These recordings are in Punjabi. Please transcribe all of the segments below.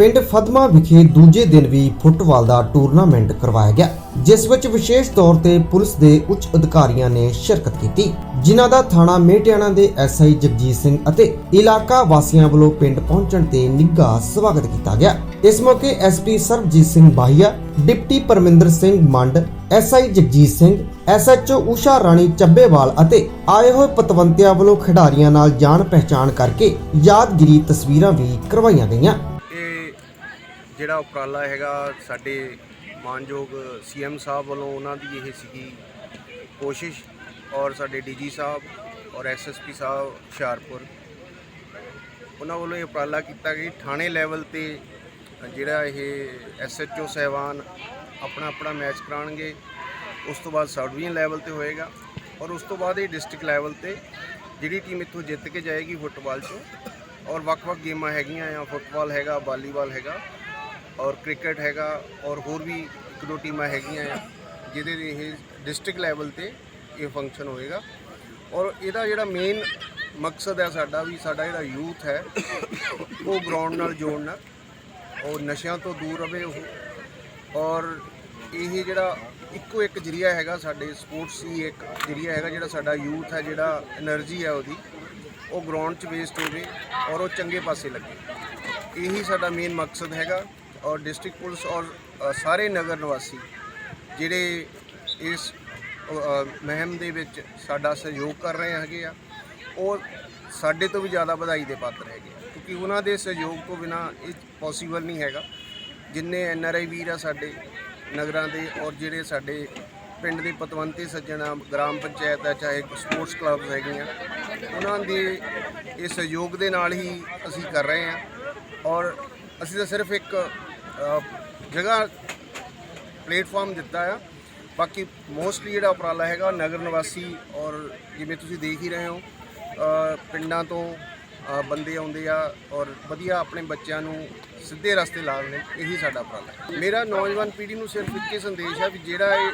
ਪਿੰਡ ਫਦਮਾ ਵਿਖੇ ਦੂਜੇ ਦਿਨ ਵੀ ਫੁੱਟਬਾਲ ਦਾ ਟੂਰਨਾਮੈਂਟ ਕਰਵਾਇਆ ਗਿਆ, ਜਿਸ ਵਿੱਚ ਵਿਸ਼ੇਸ਼ ਤੌਰ ਤੇ ਪੁਲਿਸ ਦੇ ਉੱਚ ਅਧਿਕਾਰੀਆਂ ਨੇ ਸ਼ਿਰਕਤ ਕੀਤੀ। ਜਿਨ੍ਹਾਂ ਦਾ ਥਾਣਾ ਮੇਟਿਆਣਾ ਦੇ ਐਸਆਈ ਜਗਜੀਤ ਸਿੰਘ ਅਤੇ ਇਲਾਕਾ ਵਾਸੀਆਂ ਵੱਲੋਂ ਪਿੰਡ ਪਹੁੰਚਣ ਤੇ ਨਿੱਘਾ ਸਵਾਗਤ ਕੀਤਾ ਗਿਆ। ਇਸ ਮੌਕੇ SP Sarabjit Singh Bahia, deputy Parminder Singh Mand SI Jagjit Singh SHO Usha Rani Chabbewal ਅਤੇ ਆਏ ਹੋਏ ਪਤਵੰਤਿਆਂ ਵੱਲੋਂ ਖਿਡਾਰੀਆਂ ਨਾਲ ਜਾਣ ਪਹਿਚਾਣ ਕਰਕੇ ਯਾਦਗਿਰੀ ਤਸਵੀਰਾਂ ਵੀ ਕਰਵਾਈਆਂ ਗਈਆਂ। ਜਿਹੜਾ ਉਪਰਾਲਾ ਹੈਗਾ, ਸਾਡੇ ਮਾਨਯੋਗ ਸੀਐਮ ਸਾਹਿਬ ਵੱਲੋਂ ਉਹਨਾਂ ਦੀ ਇਹ ਸੀਗੀ ਕੋਸ਼ਿਸ਼, ਔਰ ਸਾਡੇ ਡੀਜੀ ਸਾਹਿਬ ਔਰ ਐਸਐਸਪੀ ਸਾਹਿਬ ਹੁਸ਼ਿਆਰਪੁਰ, ਉਹਨਾਂ ਵੱਲੋਂ ਇਹ ਉਪਰਾਲਾ ਕੀਤਾ ਕਿ ਥਾਣੇ ਲੈਵਲ ਤੇ ਜਿਹੜਾ ਇਹ ਐਸਐਚਓ ਸਹਿਬਾਨ ਆਪਣਾ ਆਪਣਾ ਮੈਚ ਕਰਾਉਣਗੇ, ਉਸ ਤੋਂ ਬਾਅਦ ਸਬ ਡਿਵੀਜ਼ਨ ਲੈਵਲ ਤੇ ਹੋਏਗਾ, ਔਰ ਉਸ ਤੋਂ ਬਾਅਦ ਇਹ ਡਿਸਟ੍ਰਿਕਟ ਲੈਵਲ ਤੇ ਜਿਹੜੀ ਟੀਮ ਇੱਥੋਂ ਜਿੱਤ ਕੇ ਜਾਏਗੀ ਫੁੱਟਬਾਲ 'ਚੋਂ, ਔਰ ਵੱਖ-ਵੱਖ ਗੇਮਾਂ ਹੈਗੀਆਂ ਆ, ਫੁੱਟਬਾਲ ਹੈਗਾ, ਵਾਲੀਬਾਲ ਹੈਗਾ ਔਰ ਕ੍ਰਿਕਟ ਹੈਗਾ ਔਰ ਹੋਰ ਵੀ ਇੱਕ ਦੋ ਟੀਮਾਂ ਹੈਗੀਆਂ ਆ, ਜਿਹਦੇ ਦੇ ਇਹ ਡਿਸਟ੍ਰਿਕਟ ਲੈਵਲ ਤੇ ਇਹ ਫੰਕਸ਼ਨ ਹੋਏਗਾ। ਔਰ ਇਹਦਾ ਜਿਹੜਾ ਮੇਨ ਮਕਸਦ ਹੈ ਸਾਡਾ ਵੀ ਸਾਡਾ ਜਿਹੜਾ ਯੂਥ ਹੈ, ਉਹ ਗਰਾਊਂਡ ਨਾਲ ਜੋੜਨਾ ਔਰ ਨਸ਼ਿਆਂ ਤੋਂ ਦੂਰ ਰਹੇ ਉਹ। ਔਰ ਇਹ ਜਿਹੜਾ ਇੱਕੋ ਇੱਕ ਜਰੀਆ ਹੈਗਾ ਸਾਡੇ ਸਪੋਰਟਸ ਹੀ ਇੱਕ ਜਰੀਆ ਹੈਗਾ ਜਿਹੜਾ ਸਾਡਾ ਯੂਥ ਹੈ, ਜਿਹੜਾ એનર્ਜੀ ਹੈ ਉਹਦੀ, ਉਹ ਗਰਾਊਂਡ 'ਚ ਵੇਸਟ ਹੋਵੇ ਔਰ ਉਹ ਚੰਗੇ ਪਾਸੇ ਲੱਗੇ। ਇਹੀ ਸਾਡਾ ਮੇਨ ਮਕਸਦ ਹੈਗਾ। ਔਰ ਡਿਸਟ੍ਰਿਕਟ ਪੁਲਿਸ ਔਰ ਸਾਰੇ ਨਗਰ ਨਿਵਾਸੀ ਜਿਹੜੇ ਇਸ ਮਹਿਮ ਦੇ ਵਿੱਚ ਸਾਡਾ ਸਹਿਯੋਗ ਕਰ ਰਹੇ ਹੈਗੇ ਆ, ਉਹ ਸਾਡੇ ਤੋਂ ਵੀ ਜ਼ਿਆਦਾ ਵਧਾਈ ਦੇ ਪਾਤਰ ਹੈਗੇ ਕਿਉਂਕਿ ਉਹਨਾਂ ਦੇ ਸਹਿਯੋਗ ਤੋਂ ਬਿਨਾ ਇਹ ਪੋਸੀਬਲ ਨਹੀਂ ਹੈਗਾ। ਜਿੰਨੇ ਐਨ ਆਰ ਆਈ ਵੀਰ ਆ ਸਾਡੇ ਨਗਰਾਂ ਦੇ ਔਰ ਜਿਹੜੇ ਸਾਡੇ ਪਿੰਡ ਦੇ ਪਤਵੰਤੇ ਸੱਜਣ ਆ, ਗ੍ਰਾਮ ਪੰਚਾਇਤ ਆ, ਚਾਹੇ ਸਪੋਰਟਸ ਕਲੱਬਸ ਹੈਗੀਆਂ, ਉਹਨਾਂ ਦੇ ਇਹ ਸਹਿਯੋਗ ਦੇ ਨਾਲ ਹੀ ਅਸੀਂ ਕਰ ਰਹੇ ਹਾਂ ਔਰ ਅਸੀਂ ਤਾਂ ਸਿਰਫ ਇੱਕ ਜਗ੍ਹਾ ਪਲੇਟਫਾਰਮ ਦਿੱਤਾ ਆ। ਬਾਕੀ ਮੋਸਟਲੀ ਜਿਹੜਾ ਉਪਰਾਲਾ ਹੈਗਾ ਨਗਰ ਨਿਵਾਸੀ ਔਰ ਜਿਵੇਂ ਤੁਸੀਂ ਦੇਖ ਹੀ ਰਹੇ ਹੋ ਪਿੰਡਾਂ ਤੋਂ ਬੰਦੇ ਆਉਂਦੇ ਆ ਔਰ ਵਧੀਆ ਆਪਣੇ ਬੱਚਿਆਂ ਨੂੰ ਸਿੱਧੇ ਰਸਤੇ ਲਾਉਣ ਲਈ ਇਹੀ ਸਾਡਾ ਉਪਰਾਲਾ ਹੈ। ਮੇਰਾ ਨੌਜਵਾਨ ਪੀੜ੍ਹੀ ਨੂੰ ਸਿਰਫ ਇੱਕ ਇੱਕੇ ਸੰਦੇਸ਼ ਹੈ ਵੀ ਜਿਹੜਾ ਇਹ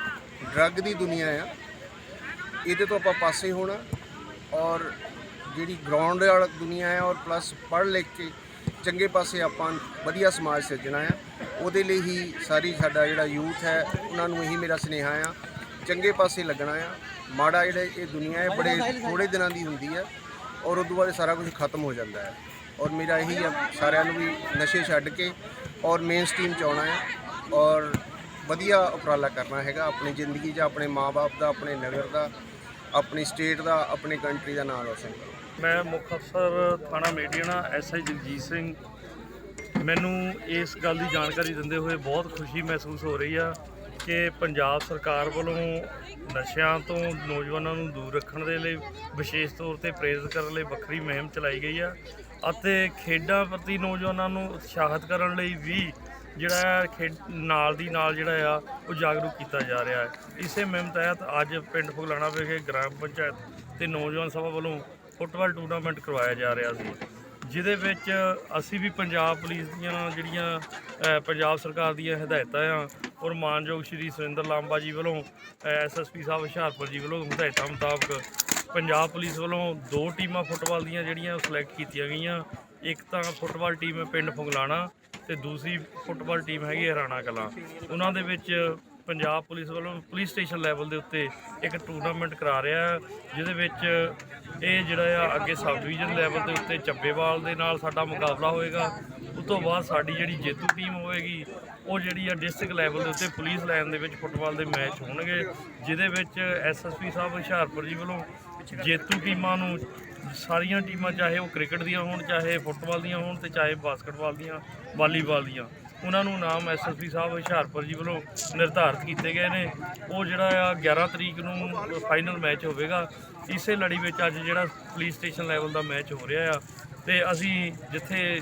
ਡਰੱਗ ਦੀ ਦੁਨੀਆ ਆ, ਇਹਦੇ ਤੋਂ ਆਪਾਂ ਪਾਸੇ ਹੋਣਾ ਔਰ ਜਿਹੜੀ ਗਰਾਊਂਡ ਵਾਲਾ ਦੁਨੀਆ ਹੈ ਔਰ ਪਲੱਸ ਪੜ੍ਹ ਲਿਖ ਕੇ ਚੰਗੇ ਪਾਸੇ ਆਪਾਂ ਵਧੀਆ ਸਮਾਜ ਸਿਰਜਣਾ ਆ। ਉਹਦੇ ਲਈ ਹੀ ਸਾਰੀ ਸਾਡਾ ਜਿਹੜਾ ਯੂਥ ਹੈ, ਉਹਨਾਂ ਨੂੰ ਇਹੀ ਮੇਰਾ ਸੁਨੇਹਾ ਆ। ਚੰਗੇ ਪਾਸੇ ਲੱਗਣਾ ਆ। ਮਾੜਾ ਜਿਹੜਾ ਇਹ ਦੁਨੀਆ ਹੈ, ਬੜੇ ਥੋੜੇ ਦਿਨਾਂ ਦੀ ਹੁੰਦੀ ਹੈ ਔਰ ਉਦੋਂ ਬਾਅਦ ਸਾਰਾ ਕੁਝ ਖਤਮ ਹੋ ਜਾਂਦਾ ਹੈ। ਔਰ ਮੇਰਾ ਇਹੀ ਆ ਸਾਰਿਆਂ ਨੂੰ ਵੀ ਨਸ਼ੇ ਛੱਡ ਕੇ ਔਰ ਮੇਨ ਸਟ੍ਰੀਮ ਚ ਆਉਣਾ ਹੈ ਔਰ ਵਧੀਆ ਉਪਰਾਲਾ ਕਰਨਾ ਹੈਗਾ ਆਪਣੀ ਜ਼ਿੰਦਗੀ 'ਚ, ਆਪਣੇ ਮਾਪੇ ਦਾ, ਆਪਣੇ ਨਗਰ ਦਾ, ਆਪਣੀ ਸਟੇਟ ਦਾ, ਆਪਣੀ ਕੰਟਰੀ ਦਾ ਨਾਮ ਰੋਸ਼ਨ ਕਰਨਾ ਮੈਂ ਮੁੱਖ ਅਫਸਰ ਥਾਣਾ ਮੇਡੀਆਣਾ ਐਸਆਈ ਜਗਜੀਤ ਸਿੰਘ। ਮੈਨੂੰ ਇਸ ਗੱਲ ਦੀ ਜਾਣਕਾਰੀ ਦਿੰਦੇ ਹੋਏ ਬਹੁਤ ਖੁਸ਼ੀ ਮਹਿਸੂਸ ਹੋ ਰਹੀ ਆ ਕਿ ਪੰਜਾਬ ਸਰਕਾਰ ਵੱਲੋਂ ਨਸ਼ਿਆਂ ਤੋਂ ਨੌਜਵਾਨਾਂ ਨੂੰ ਦੂਰ ਰੱਖਣ ਦੇ ਲਈ, ਵਿਸ਼ੇਸ਼ ਤੌਰ ਤੇ ਪ੍ਰੇਰਿਤ ਕਰਨ ਲਈ ਵੱਖਰੀ ਮੁਹਿੰਮ ਚਲਾਈ ਗਈ ਆ ਅਤੇ ਖੇਡਾਂ ਪ੍ਰਤੀ ਨੌਜਵਾਨਾਂ ਨੂੰ ਉਤਸ਼ਾਹਿਤ ਕਰਨ ਲਈ ਵੀ ਜਿਹੜਾ ਹੈ ਖੇਡ ਨਾਲ ਦੀ ਨਾਲ ਜਿਹੜਾ ਆ, ਉਹ ਜਾਗਰੂਕ ਕੀਤਾ ਜਾ ਰਿਹਾ ਹੈ। ਇਸੇ ਮੁਹਿੰਮ ਤਹਿਤ ਅੱਜ ਪਿੰਡ ਫੁਗਲਾਣਾ ਵਿਖੇ ਗ੍ਰਾਮ ਪੰਚਾਇਤ ਤੇ ਨੌਜਵਾਨ ਸਭਾ ਵੱਲੋਂ ਫੁੱਟਬਾਲ ਟੂਰਨਾਮੈਂਟ ਕਰਵਾਇਆ ਜਾ ਰਿਹਾ ਸੀ, ਜਿਹਦੇ ਵਿੱਚ ਅਸੀਂ ਵੀ ਪੰਜਾਬ ਪੁਲਿਸ ਦੀਆਂ ਜਿਹੜੀਆਂ ਪੰਜਾਬ ਸਰਕਾਰ ਦੀਆਂ ਹਦਾਇਤਾਂ ਆ, ਔਰ ਮਾਨਯੋਗ ਸ਼੍ਰੀ ਸੁਰਿੰਦਰ ਲਾਂਬਾ ਜੀ ਵੱਲੋਂ ਐਸਐਸਪੀ ਸਾਹਿਬ ਹੁਸ਼ਿਆਰਪੁਰ ਜੀ ਵੱਲੋਂ ਹਦਾਇਤਾਂ ਮੁਤਾਬਕ ਪੰਜਾਬ ਪੁਲਿਸ ਵੱਲੋਂ ਦੋ ਟੀਮਾਂ ਫੁੱਟਬਾਲ ਦੀਆਂ ਜਿਹੜੀਆਂ ਸਿਲੈਕਟ ਕੀਤੀਆਂ ਗਈਆਂ, ਇੱਕ ਤਾਂ ਫੁੱਟਬਾਲ ਟੀਮ ਹੈ ਪਿੰਡ ਫੁੰਗਲਾਣਾ ਤੇ ਦੂਸਰੀ ਫੁੱਟਬਾਲ ਟੀਮ ਹੈਗੀ ਹੈ ਕਲਾਂ। ਉਹਨਾਂ ਦੇ ਵਿੱਚ ਪੰਜਾਬ ਪੁਲਿਸ ਵੱਲੋਂ ਪੁਲਿਸ ਸਟੇਸ਼ਨ ਲੈਵਲ ਦੇ ਉੱਤੇ ਇੱਕ ਟੂਰਨਾਮੈਂਟ ਕਰਾ ਰਿਹਾ ਜਿਹਦੇ ਵਿੱਚ ਇਹ ਜਿਹੜਾ ਆ ਅੱਗੇ ਸਬ ਡਿਵੀਜ਼ਨ ਲੈਵਲ ਦੇ ਉੱਤੇ ਚੱਬੇਵਾਲ ਦੇ ਨਾਲ ਸਾਡਾ ਮੁਕਾਬਲਾ ਹੋਏਗਾ। ਉਸ ਤੋਂ ਬਾਅਦ ਸਾਡੀ ਜਿਹੜੀ ਜੇਤੂ ਟੀਮ ਹੋਏਗੀ ਉਹ ਜਿਹੜੀ ਆ ਡਿਸਟ੍ਰਿਕਟ ਲੈਵਲ ਦੇ ਉੱਤੇ ਪੁਲਿਸ ਲਾਈਨ ਦੇ ਵਿੱਚ ਫੁੱਟਬਾਲ ਦੇ ਮੈਚ ਹੋਣਗੇ, ਜਿਹਦੇ ਵਿੱਚ ਐਸਐਸਪੀ ਸਾਹਿਬ ਹੁਸ਼ਿਆਰਪੁਰ ਜੀ ਵੱਲੋਂ ਜੇਤੂ ਟੀਮਾਂ ਨੂੰ ਸਾਰੀਆਂ ਟੀਮਾਂ, ਚਾਹੇ ਉਹ ਕ੍ਰਿਕਟ ਦੀਆਂ ਹੋਣ, ਚਾਹੇ ਫੁੱਟਬਾਲ ਦੀਆਂ ਹੋਣ ਤੇ ਚਾਹੇ ਬਾਸਕਟਬਾਲ ਦੀਆਂ, ਵਾਲੀਬਾਲ ਦੀਆਂ। ਉਹਨਾਂ ਨੂੰ ਨਾਮ ਐਸਐਸਪੀ ਸਾਹਿਬ ਹੁਸ਼ਿਆਰਪੁਰ ਜੀ ਵੱਲੋਂ ਨਿਰਧਾਰਤ ਕੀਤੇ ਗਏ ਨੇ। ਉਹ ਜਿਹੜਾ ਆ 11 ਤਰੀਕ ਨੂੰ ਫਾਈਨਲ ਮੈਚ ਹੋਵੇਗਾ। ਇਸੇ ਲੜੀ ਵਿੱਚ ਅੱਜ ਜਿਹੜਾ ਪੁਲਿਸ ਸਟੇਸ਼ਨ ਲੈਵਲ ਦਾ ਮੈਚ ਹੋ ਰਿਹਾ ਆ। ਤੇ ਅਸੀਂ ਜਿੱਥੇ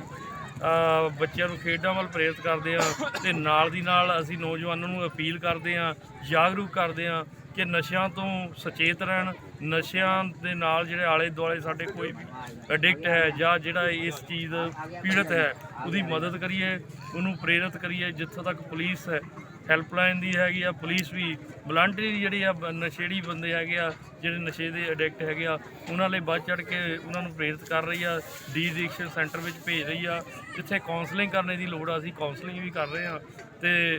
ਬੱਚਿਆਂ ਨੂੰ ਖੇਡਾਂ ਵੱਲ ਪ੍ਰੇਰਿਤ ਕਰਦੇ ਆ ਤੇ ਨਾਲ ਦੀ ਨਾਲ ਅਸੀਂ ਨੌਜਵਾਨਾਂ ਨੂੰ ਅਪੀਲ ਕਰਦੇ ਆ ਜਾਗਰੂਕ ਕਰਦੇ ਆ ਕਿ ਨਸ਼ਿਆਂ ਤੋਂ ਸੁਚੇਤ ਰਹਿਣ, ਨਸ਼ਿਆਂ ਦੇ ਨਾਲ ਜਿਹੜੇ ਆਲੇ ਦੁਆਲੇ ਸਾਡੇ ਕੋਈ ਵੀ ਐਡਿਕਟ ਹੈ ਜਾਂ ਜਿਹੜਾ ਇਸ ਚੀਜ਼ ਪੀੜਤ ਹੈ, ਉਹਦੀ ਮਦਦ ਕਰੀਏ, ਉਹਨੂੰ ਪ੍ਰੇਰਿਤ ਕਰੀਏ, ਜਿੱਥੋਂ ਤੱਕ ਪੁਲਿਸ ਹੈ ਹੈਲਪਲਾਈਨ ਦੀ ਹੈਗੀ ਆ, ਪੁਲਿਸ ਵੀ ਵਲੰਟਰੀ ਜਿਹੜੀ ਆ, ਬ- ਨਸ਼ੇੜੀ ਬੰਦੇ ਹੈਗੇ ਆ, ਜਿਹੜੇ ਨਸ਼ੇ ਦੇ ਐਡਿਕਟ ਹੈਗੇ ਆ, ਉਹਨਾਂ ਲਈ ਵੱਧ ਚੜ ਕੇ ਉਹਨਾਂ ਨੂੰ ਪ੍ਰੇਰਿਤ ਕਰ ਰਹੀ ਆ ਡੀ ਐਡਿਕਸ਼ਨ ਸੈਂਟਰ ਵਿੱਚ ਭੇਜ ਰਹੀ ਆ, ਜਿੱਥੇ ਕਾਉਂਸਲਿੰਗ ਕਰਨੇ ਦੀ ਲੋੜ ਆ, ਅਸੀਂ ਕਾਉਂਸਲਿੰਗ ਵੀ ਕਰ ਰਹੇ ਆ, ਤੇ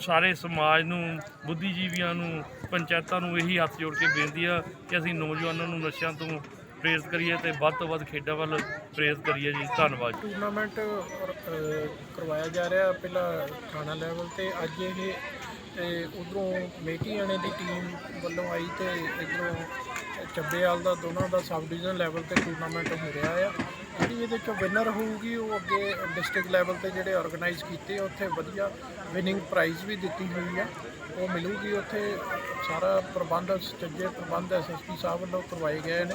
ਸਾਰੇ ਸਮਾਜ ਨੂੰ, ਬੁੱਧੀਜੀਵੀਆਂ ਨੂੰ, ਪੰਚਾਇਤਾਂ ਨੂੰ ਇਹੀ ਹੱਥ ਜੋੜ ਕੇ ਬੇਨਤੀ ਆ ਕਿ ਅਸੀਂ ਨੌਜਵਾਨਾਂ ਨੂੰ ਨਸ਼ਿਆਂ ਤੋਂ ਪ੍ਰੇਰਿਤ ਕਰੀਏ ਤੇ ਵੱਧ ਤੋਂ ਵੱਧ ਖੇਡਾਂ ਵੱਲ ਪ੍ਰੇਰਿਤ ਕਰੀਏ ਜੀ। ਧੰਨਵਾਦ ਟੂਰਨਾਮੈਂਟ ਕਰਵਾਇਆ ਜਾ ਰਿਹਾ ਪਹਿਲਾਂ ਥਾਣਾ ਲੈਵਲ ਤੇ। ਅੱਜ ਇਹ ਉਧਰੋਂ ਮੇਟੀਆਣੇ ਦੀ ਟੀਮ ਵੱਲੋਂ ਆਈ ਤੇ ਇਧਰੋਂ ਚੱਬੇਵਾਲ ਦਾ ਦੋਨਾਂ ਦਾ ਸਬ ਡਿਵੀਜ਼ਨ ਲੈਵਲ ਤੇ ਟੂਰਨਾਮੈਂਟ ਹੋ ਰਿਹਾ ਆ। ਜਿਹੜੀ ਇਹਦੇ ਚੋਂ ਵਿਨਰ ਹੋਊਗੀ, ਉਹ ਅੱਗੇ ਡਿਸਟ੍ਰਿਕਟ ਲੈਵਲ ਤੇ ਜਿਹੜੇ ਆਰਗੇਨਾਈਜ਼ ਕੀਤੇ ਉੱਥੇ ਵਧੀਆ ਵਿਨਿੰਗ ਪ੍ਰਾਈਜ਼ ਵੀ ਦਿੱਤੀ ਹੋਈ ਆ। ਉਹ ਮਿਲੂਗੀ ਉੱਥੇ। ਸਾਰਾ ਪ੍ਰਬੰਧ, ਚੱਜੇ ਪ੍ਰਬੰਧ ਐਸਐਸਪੀ ਸਾਹਿਬ ਵੱਲੋਂ ਕਰਵਾਏ ਗਏ ਨੇ।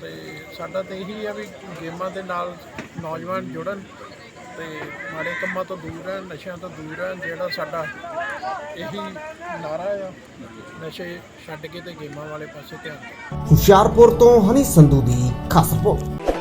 ਤੇ ਸਾਡਾ ਤਾਂ ਇਹੀ ਆ ਵੀ ਗੇਮਾਂ ਦੇ ਨਾਲ ਨੌਜਵਾਨ ਜੁੜਨ। ਤੇ ਮਾੜੇ ਕੰਮਾਂ ਤੋਂ ਦੂਰ ਰਹਿਣ, ਨਸ਼ਿਆਂ ਤੋਂ ਦੂਰ ਰਹਿਣ, ਜਿਹੜਾ ਸਾਡਾ ਇਹੀ ਨਾਰਾ ਆ, ਨਸ਼ੇ ਛੱਡ ਕੇ ਤੇ ਗੇਮਾਂ ਵਾਲੇ ਪਾਸੇ ਧਿਆਨ ਹੁਸ਼ਿਆਰਪੁਰ ਤੋਂ ਹਨੀ ਸੰਧੂ ਦੀ ਖਾਸ ਰਿਪੋਰਟ।